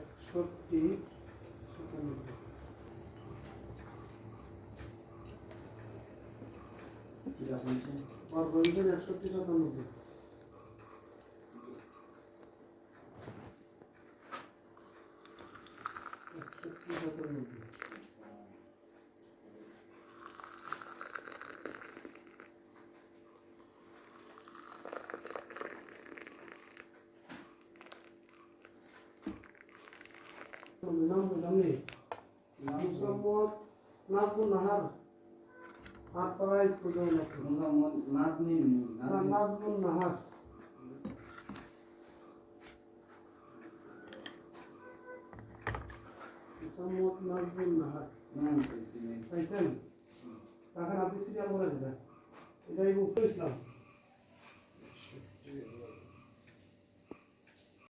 একষট্টি সাতানব্বই। একষট্টি সাতানব্বই। মোসাম্মদ নাজমুল নাহার আটপাড়া স্কুল জগন্নাথ নাজনীন নাজমুল নাহার মোসাম্মদ নাজমুল নাহার পাইছেন তখন আপনি সিরিয়াল বলে দিয়েছেন এটাই ইসলাম